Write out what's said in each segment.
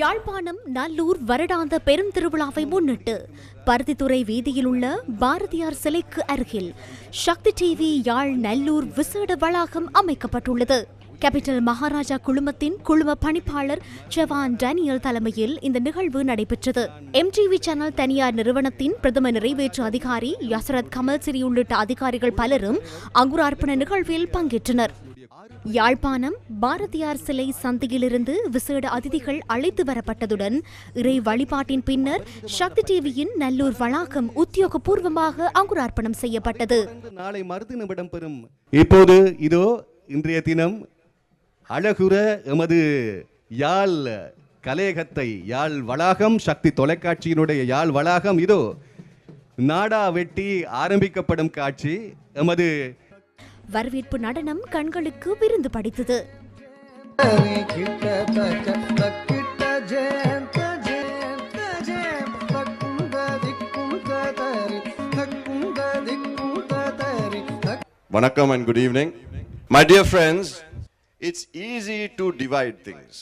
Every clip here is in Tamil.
யாழ்ப்பாணம் நல்லூர் வருடாந்த பெரும் திருவிழாவை முன்னிட்டு பருத்தித்துறை வீதியில் உள்ள பாரதியார் சிலைக்கு அருகில் சக்தி டிவி யாழ் நல்லூர் விசேட வளாகம் அமைக்கப்பட்டுள்ளது. கேபிட்டல் மகாராஜா குழுமத்தின் குழும பணிப்பாளர் ஜவான் டேனியல் தலைமையில் இந்த நிகழ்வு நடைபெற்றது. எம்டிவி சேனல் தனியார் நிறுவனத்தின் பிரதம நிறைவேற்று அதிகாரி யசரத் கமல் சிறி உள்ளிட்ட அதிகாரிகள் பலரும் அங்குரார்ப்பண நிகழ்வில் பங்கேற்றனர். யாழ்ப்பாணம் பாரதியார் சிலை சந்தையிலிருந்து விசேட அதிதிகள் அழைத்து வரப்பட்டதுடன் இறை வழிபாட்டின் பின்னர் சக்தி டிவியின் நல்லூர் வளாகம் உத்தியோகபூர்வமாக அங்குரார்ப்பணம் செய்யப்பட்டது. நாளை மறுதினம் இடம்பெறும் இப்போது இதோ இன்றைய தினம் அழகுற எமது யாழ் கலையகத்தை யாழ் வளாகம் சக்தி தொலைக்காட்சியினுடைய யாழ் வளாகம் இதோ நாடா வெட்டி ஆரம்பிக்கப்படும் காட்சி. எமது வரவேற்பு நடனம் கண்களுக்கு விருந்து படித்தது. வணக்கம் and good evening my dear friends it's easy to divide things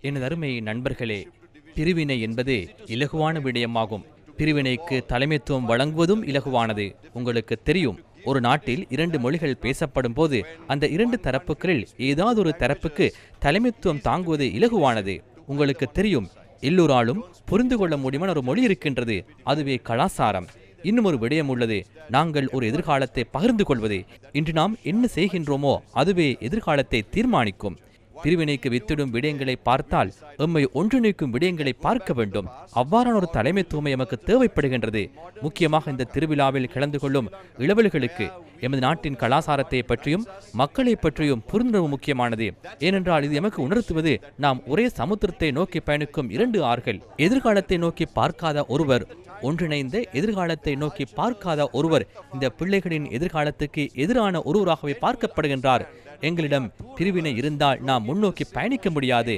எனது அருமை நண்பர்களே பிரிவினை என்பது இலகுவான விடயமாகும். பிரிவினைக்கு தலைமைத்துவம் வழங்குவதும் இலகுவானது. உங்களுக்கு தெரியும் ஒரு நாட்டில் இரண்டு மொழிகள் பேசப்படும் போது அந்த இரண்டு தரப்புகளில் ஏதாவது ஒரு தரப்புக்கு தலைமைத்துவம் தாங்குவது இலகுவானது. உங்களுக்கு தெரியும் எல்லோராலும் புரிந்து கொள்ள முடியுமான ஒரு மொழி இருக்கின்றது அதுவே கலாசாரம் இன்னும் ஒரு விடயம் உள்ளது நாங்கள் ஒரு எதிர்காலத்தை பகிர்ந்து கொள்வது. இன்று நாம் என்ன செய்கின்றோமோ அதுவே எதிர்காலத்தை தீர்மானிக்கும். பிரிவினைக்கு வித்திடும் விடயங்களை பார்த்தால் எம்மை ஒன்றிணைக்கும் விடயங்களை பார்க்க வேண்டும். அவ்வாறான ஒரு தலைமைத்துவம் எமக்கு தேவைப்படுகின்றது. முக்கியமாக இந்த திருவிழாவில் கலந்து கொள்ளும் இளவல்களுக்கு எமது நாட்டின் கலாசாரத்தை பற்றியும் மக்களை பற்றியும் புரிந்துணர்வு முக்கியமானது. ஏனென்றால் இது எமக்கு உணர்த்துவது நாம் ஒரே சமுத்திரத்தை நோக்கி பயணிக்கும் இரண்டு ஆறுகள் எதிர்காலத்தை நோக்கி பார்க்காத ஒருவர் ஒன்றிணைந்த எதிர்காலத்தை நோக்கி பார்க்காத ஒருவர் இந்த பிள்ளைகளின் எதிர்காலத்துக்கு எதிரான ஒருவராகவே பார்க்கப்படுகின்றார். எங்களிடம் பிரிவினை இருந்தால் நாம் முன்னோக்கி பயணிக்க முடியாது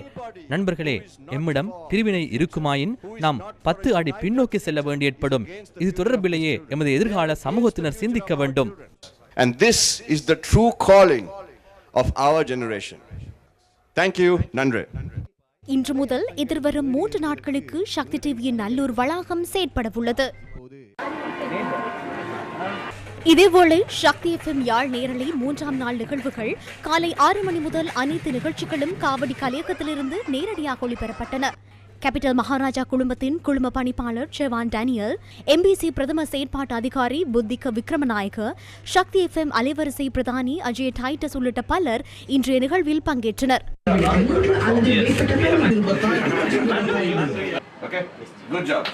நண்பர்களே எம்மிடம் பிரிவினை இருக்குமாயின் நாம் பத்து அடி பின்னோக்கி செல்ல வேண்டி ஏற்படும் இது தொடர்பிலேயே எமது எதிர்கால சமூகத்தினர் சிந்திக்க வேண்டும் And this is the true calling of our generation. Thank you, Nandre. இன்று முதல் எதிர்வரும் மூன்று நாட்களுக்கு சக்தி டிவியின் நல்லூர் வளாகம் செயற்படவுள்ளது இதேவேளை சக்தி எஃப்எம் யாழ் நேரலை மூன்றாம் நாள் நிகழ்வுகள் காலை ஆறு மணி முதல் அனைத்து நிகழ்ச்சிகளும் காவடி கலையகத்திலிருந்து நேரடியாக ஒளிபரப்பட்டன. கேபிட்டல் மகாராஜா குழுமத்தின் குழும பணிப்பாளர் செவான் டேனியல் எம்பிசி பிரதம செயற்பாட்டு அதிகாரி புத்திக விக்ரமநாயக சக்தி எஃப்எம் அலைவரிசை பிரதானி அஜய் டைட்டஸ் உள்ளிட்ட பலர் இன்றைய நிகழ்வில் பங்கேற்றனர். Okay, good job.